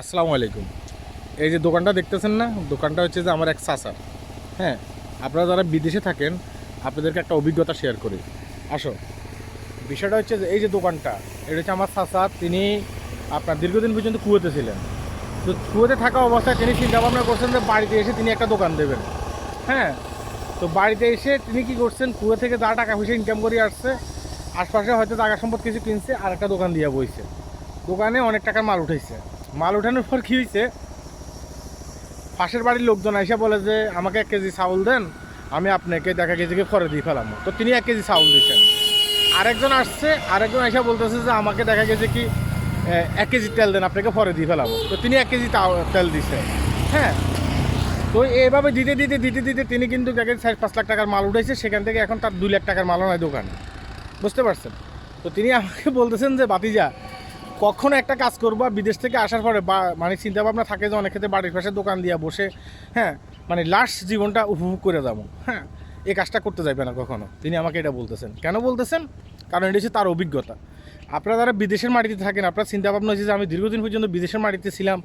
আসসালামু আলাইকুম। এই যে দোকানটা দেখতেছেন না? দোকানটা হচ্ছে যে আমার এক চাচার। হ্যাঁ আপনারা যারা বিদেশে থাকেন, আপনাদেরকে একটা অভিজ্ঞতা শেয়ার করি। আসো। বিষয়টা হচ্ছে যে এই যে দোকানটা, এটা হচ্ছে আমার চাচা, তিনি আপনার দীর্ঘদিন পর্যন্ত কুয়েতে ছিলেন। তো কুয়েতে থাকা অবস্থায় তিনি চিন্তা ভাবনা করছেন যে বাড়িতে এসে তিনি একটা দোকান দেবেন। হ্যাঁ তো বাড়িতে এসে তিনি কি করছেন, কুয়ে থেকে যা টাকা পয়সা ইনকাম করে আসছে, আশপাশে হয়তো জায়গা সম্পদ কিছু কিনছে আর একটা দোকান দিয়ে বইছে। দোকানে অনেক টাকার মাল উঠেছে মাল উঠানোর পর কী হয়েছে পাশের বাড়ির লোকজন এসে বলে যে, আমাকে এক কেজি চাউল দেন, আমি আপনাকে দেখা কেজিকে ফরে দিয়ে ফেলাম। তো তিনি এক কেজি চাউল দিচ্ছেন আরেকজন আসছে, আরেকজন এসে বলতেছে যে, আমাকে দেখা গেছে কি এক কেজি তেল দেন, আপনাকে ফরে দিয়ে ফেলাম। তো তিনি এক কেজি তেল দিছে হ্যাঁ? তো এইভাবে দিতে দিতে দিতে দিতে তিনি কিন্তু দেখেন চার পাঁচ লাখ টাকার মাল উঠেছে সেখান থেকে এখন তার দুই লাখ টাকার মালও নয় দোকানে। বুঝতে পারছেন? তো তিনি আমাকে বলতেছেন যে বাতিজা কখনো একটা কাজ করব বিদেশ থেকে আসার পরে বা মানে চিন্তা ভাবনা থাকে যে অনেক ক্ষেত্রে বাড়ির পাশে দোকান দিয়ে বসে হ্যাঁ মানে লাস্ট জীবনটা উপভোগ করে যাব হ্যাঁ এই কাজটা করতে যাবে না কখনো। তিনি আমাকে এটা বলতেছেন। কেন বলতেছেন? কারণ এটা হচ্ছে তার অভিজ্ঞতা। আপনারা যারা বিদেশের মাটিতে থাকেন, আপনার চিন্তা ভাবনা হচ্ছে যে আমি দীর্ঘদিন পর্যন্ত বিদেশের মাটিতে ছিলাম,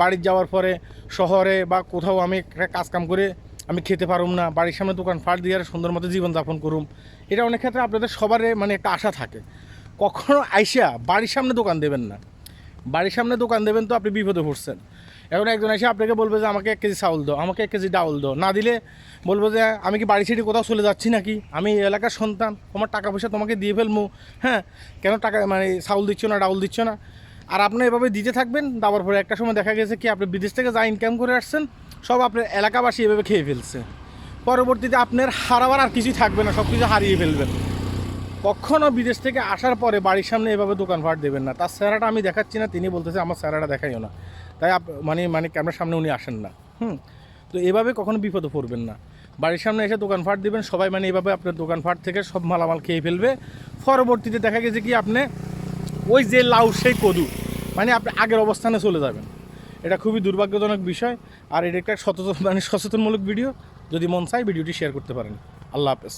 বাড়ির যাওয়ার পরে শহরে বা কোথাও আমি একটা কাজ কাম করে আমি খেতে পারুম না, বাড়ির সামনে দোকান ফাট দিয়ে আর সুন্দর মতো জীবনযাপন করুম, এটা অনেক ক্ষেত্রে আপনাদের সবারই মানে একটা আশা থাকে। কখনো আইসা বাড়ির সামনে দোকান দেবেন না। বাড়ির সামনে দোকান দেবেন তো আপনি বিপদে পড়ছেন। এখন একজন এসে আপনাকে বলবে যে, আমাকে এক কেজি চাউল দাও, আমাকে এক কেজি ডাউল দাও। না দিলে বলব যে, আমি কি বাড়ি ছেড়ে কোথাও চলে যাচ্ছি নাকি? আমি এলাকার সন্তান তোমার টাকা পয়সা তোমাকে দিয়ে ফেলব হ্যাঁ কেন টাকা মানে চাউল দিচ্ছ না, ডাউল দিচ্ছ না? আর আপনি এভাবে দিতে থাকবেন দেওয়ার পরে একটা সময় দেখা গেছে কি, আপনি বিদেশ থেকে যা ইনকাম করে আসছেন, সব আপনার এলাকাবাসী এভাবে খেয়ে ফেলছে। পরবর্তীতে আপনার হারাবার আর কিছুই থাকবে না সব কিছু হারিয়ে ফেলবেন। কখনো বিদেশ থেকে আসার পরে বাড়ির সামনে এভাবে দোকান দেবেন না। তার স্যারাটা আমি দেখাচ্ছি না, তিনি বলতেছে, আমার স্যারাটা দেখাইও না। তাই মানে মানে ক্যামেরার সামনে উনি আসেন না। হুম? তো এভাবে কখনো বিপদে পড়বেন না। বাড়ির সামনে এসে দোকান ফাট দিবেন, সবাই মানে এভাবে আপনার দোকান ফাট থেকে সব মালামাল খেয়ে ফেলবে। পরবর্তীতে দেখা গেছে কি, আপনি ওই যে লাউ, সেই কদু মানে আপনি আগের অবস্থানে চলে যাবেন। এটা খুবই দুর্ভাগ্যজনক বিষয়। আর এটা একটা সচেতন মানে সচেতনমূলক ভিডিও। যদি মন চায়, ভিডিওটি শেয়ার করতে পারেন। আল্লাহ হাফেজ।